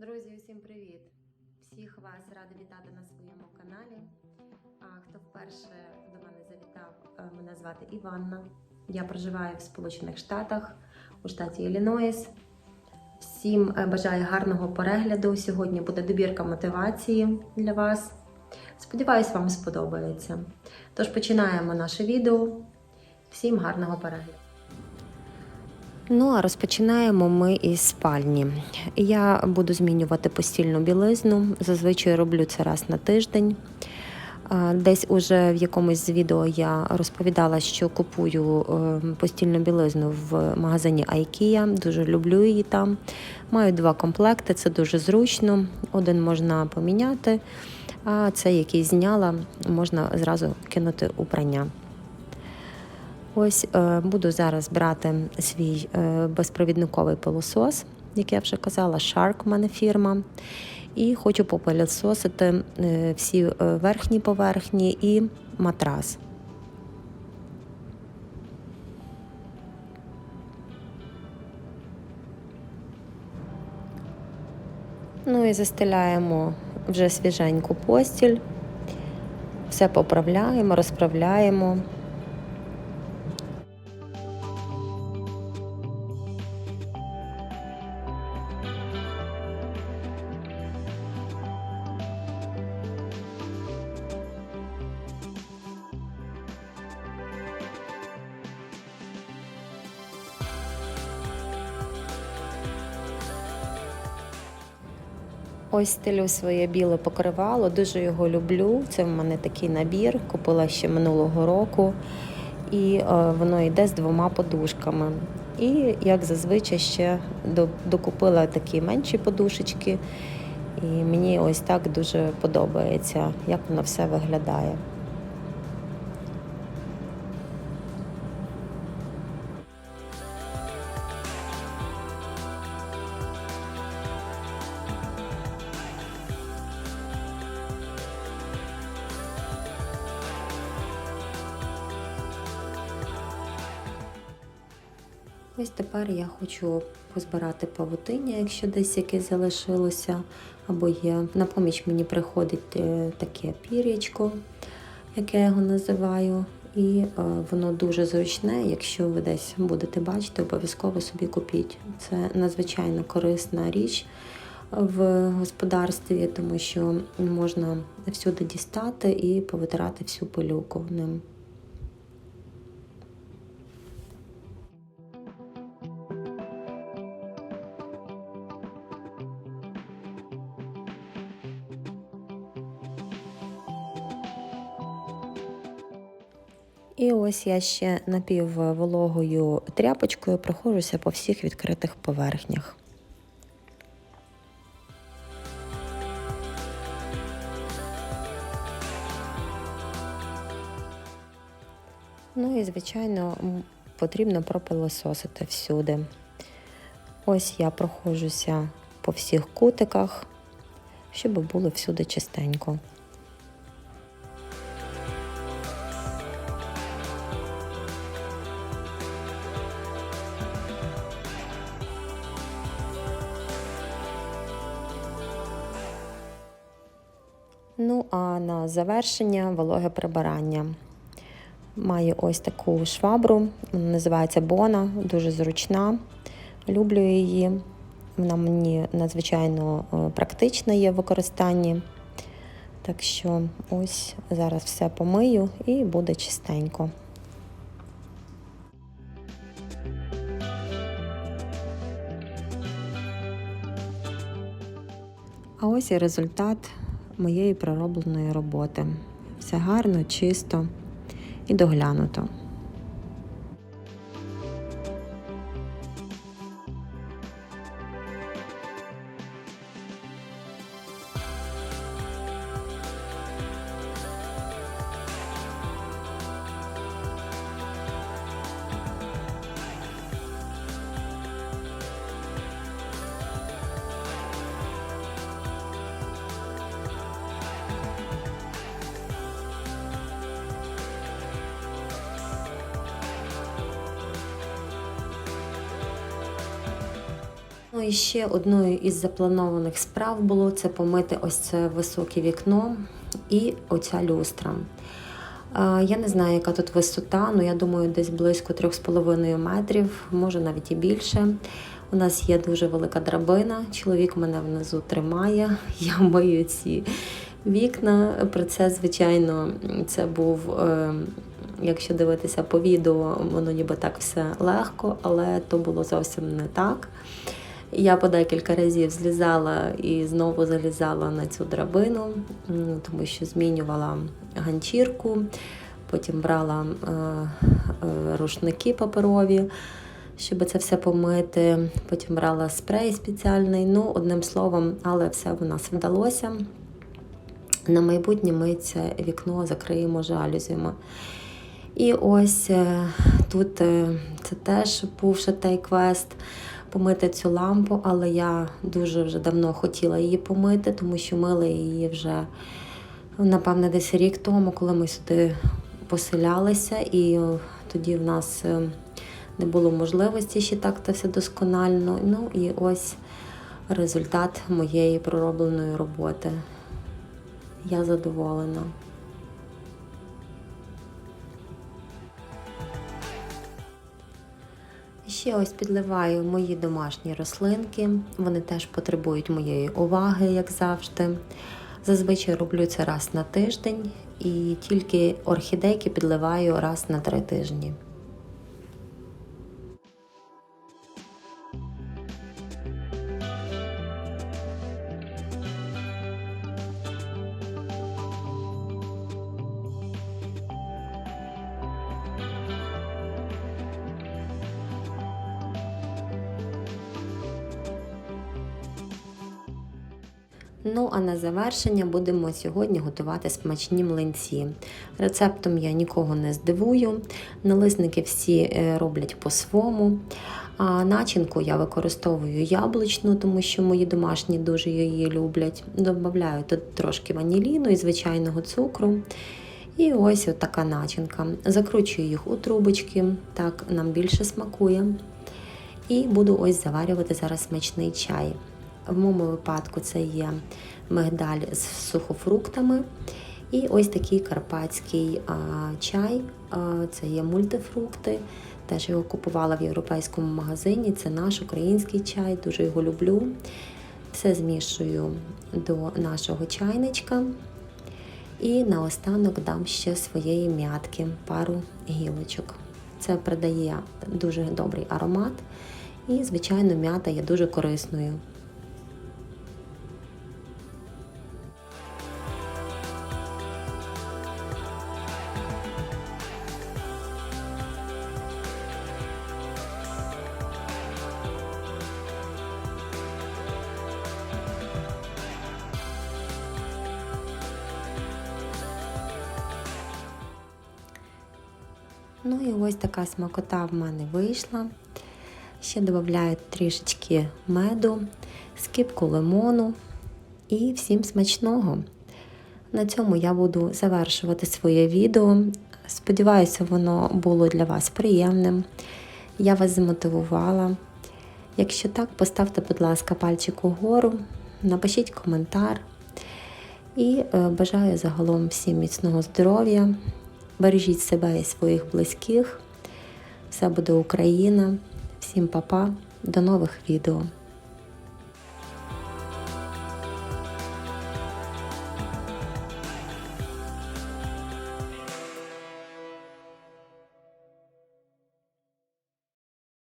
Друзі, усім привіт! Всіх вас рада вітати на своєму каналі. А хто вперше до мене завітав, е, мене звати Іванна. Я проживаю в Сполучених Штатах у штаті Іллінойс. Всім е, бажаю гарного перегляду. Сьогодні буде добірка мотивації для вас. Сподіваюсь, вам сподобається. Тож починаємо наше відео. Всім гарного перегляду. Ну а розпочинаємо ми із спальні. Я буду змінювати постільну білизну. Зазвичай роблю це раз на тиждень. Десь уже в якомусь з відео я розповідала, що купую е, постільну білизну в магазині IKEA. Дуже люблю її там. Маю два комплекти, це дуже зручно. Один можна поміняти, а цей, який зняла, можна зразу кинути у прання. Ось е, буду зараз брати свій е, безпровідниковий пилосос, як я вже казала, Shark у мене фірма. І хочу попилососити е, всі верхні поверхні і матрас. Ну і застеляємо вже свіженьку постіль, все поправляємо, розправляємо. Ось стелю своє біле покривало, дуже його люблю. Це в мене такий набір, купила ще минулого року, і е, воно йде з двома подушками. І як зазвичай ще докупила такі менші подушечки. І мені ось так дуже подобається, як воно все виглядає. Ось тепер я хочу позбирати павутиння, якщо десь якесь залишилося, або є. На поміч мені приходить е, таке пір'ячко, як я його називаю. І е, воно дуже зручне. Якщо ви десь будете бачити, обов'язково собі купіть. Це надзвичайно корисна річ в господарстві, тому що можна всюди дістати і повитирати всю пилюку ним. І ось я ще напіввологою тряпочкою проходжуся по всіх відкритих поверхнях. Ну і, звичайно, потрібно пропилососити всюди. Ось я проходжуся по всіх кутиках, щоб було всюди чистенько. Ну, а на завершення вологе прибирання. Маю ось таку швабру, вона називається Бона, дуже зручна. Люблю її. Вона мені надзвичайно е, практична є в використанні. Так що ось зараз все помию і буде чистенько. А ось і результат моєї проробленої роботи. Все гарно, чисто і доглянуто. Ну і ще одною із запланованих справ було це помити ось це високе вікно і оця люстра. Е, Я не знаю, яка тут висота, але я думаю, десь близько 3,5 метрів, може навіть і більше. У нас є дуже велика драбина. Чоловік мене внизу тримає. Я мию ці вікна. Про це, звичайно, це був, е, якщо дивитися по відео, воно ніби так все легко, але то було зовсім не так. Я по декілька разів злізала і знову залізала на цю драбину, тому що змінювала ганчірку, потім брала е, е, рушники паперові, щоб це все помити. Потім брала спрей спеціальний. Ну, одним словом, але все в нас вдалося. На майбутнє ми це вікно закриємо жалюзями. І ось е, тут це теж був той квест помити цю лампу, але я дуже вже давно хотіла її помити, тому що мили її вже, напевне, десь рік тому, коли ми сюди поселялися, і тоді в нас е, не було можливості ще так це все досконально. Ну і ось результат моєї проробленої роботи. Я задоволена. Ще ось підливаю мої домашні рослинки. Вони теж потребують моєї уваги, як завжди. Зазвичай роблю це раз на тиждень і тільки орхідейки підливаю раз на три тижні. Ну а на завершення будемо сьогодні готувати смачні млинці. Рецептом я нікого не здивую. Налисники всі е, роблять по-своєму. А начинку я використовую яблучну, тому що мої домашні дуже її люблять. Добавляю тут трошки ваніліну і звичайного цукру. І ось така начинка. Закручую їх у трубочки, так нам більше смакує. І буду ось заварювати зараз смачний чай. В моєму випадку це є мигдаль з сухофруктами. І ось такий карпатський а, чай. А, це є мультифрукти. Теж його купувала в європейському магазині. Це наш український чай, дуже його люблю. Все змішую до нашого чайничка. І наостанок дам ще своєї м'ятки, пару гілочок. Це придає дуже добрий аромат. І, звичайно, м'ята є дуже корисною. Ну і ось така смакота в мене вийшла. Ще додаю трішечки меду, скипку лимону і всім смачного. На цьому я буду завершувати своє відео. Сподіваюся, воно було для вас приємним. Я вас змотивувала. Якщо так, поставте, будь ласка, пальчик угору, напишіть коментар. І е, бажаю загалом всім міцного здоров'я. Бережіть себе і своїх близьких. Все буде Україна. Всім па-па. До нових відео.